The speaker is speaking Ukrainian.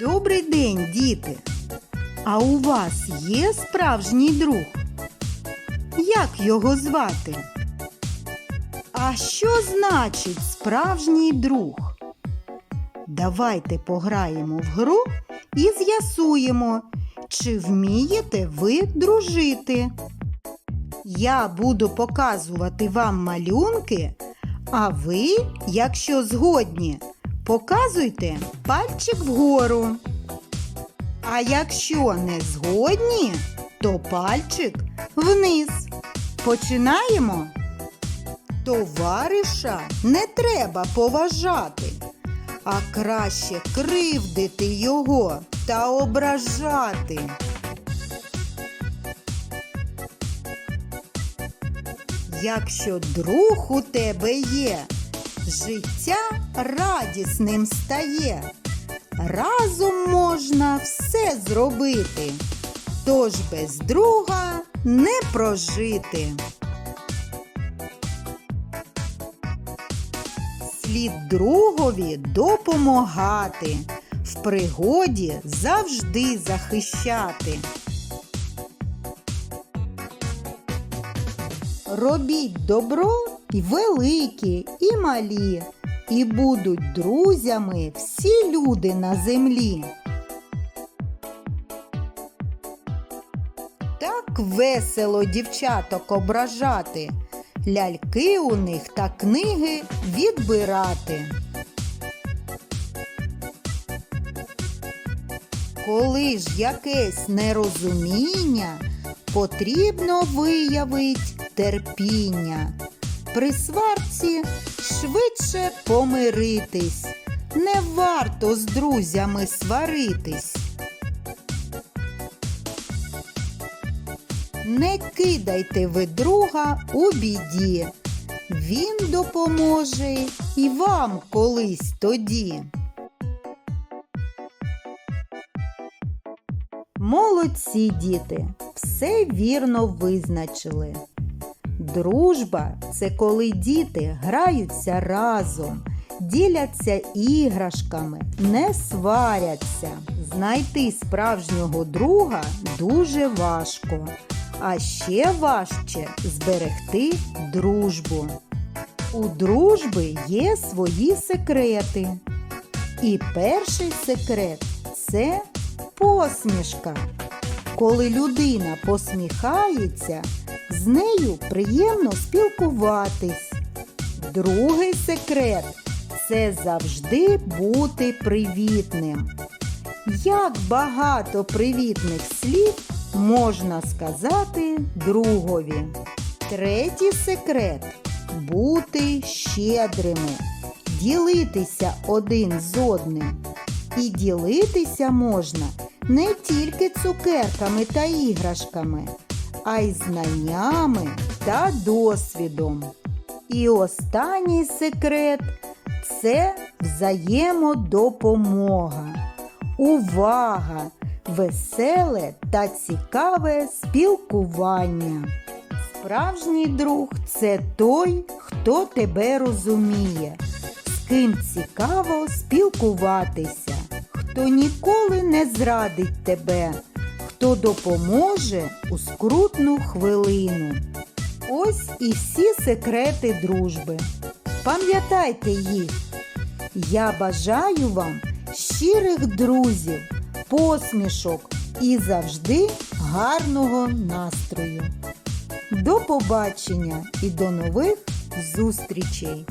Добрий день, діти! А у вас є справжній друг? Як його звати? А що значить справжній друг? Давайте пограємо в гру і з'ясуємо, чи вмієте ви дружити. Я буду показувати вам малюнки, а ви, якщо згодні, показуйте пальчик вгору. А якщо не згодні, то пальчик вниз. Починаємо. Товариша не треба поважати, а краще кривдити його та ображати. Якщо друг у тебе є, життя радісним стає. Разом можна все зробити, тож без друга не прожити. Слід другові допомагати, в пригоді завжди захищати. Робіть добро і великі, і малі, і будуть друзями всі люди на землі. Так весело дівчаток ображати, ляльки у них та книги відбирати. Коли ж якесь нерозуміння, потрібно виявить терпіння. При сварці швидше помиритись. Не варто з друзями сваритись. Не кидайте ви друга у біді. Він допоможе і вам колись тоді. Молодці діти, все вірно визначили. Дружба це коли діти граються разом, діляться іграшками, не сваряться. Знайти справжнього друга дуже важко, а ще важче зберегти дружбу. У дружби є свої секрети. І перший секрет це посмішка. Коли людина посміхається, з нею приємно спілкуватись. Другий секрет це завжди бути привітним. Як багато привітних слів можна сказати другові. Третій секрет бути щедрими, ділитися один з одним. І ділитися можна не тільки цукерками та іграшками, а й знаннями та досвідом. І останній секрет це взаємодопомога, увага, веселе та цікаве спілкування. Справжній друг це той, хто тебе розуміє, з ким цікаво спілкуватися, хто ніколи не зрадить тебе, хто допоможе у скрутну хвилину. Ось і всі секрети дружби. Пам'ятайте їх. Я бажаю вам щирих друзів, посмішок і завжди гарного настрою. До побачення і до нових зустрічей!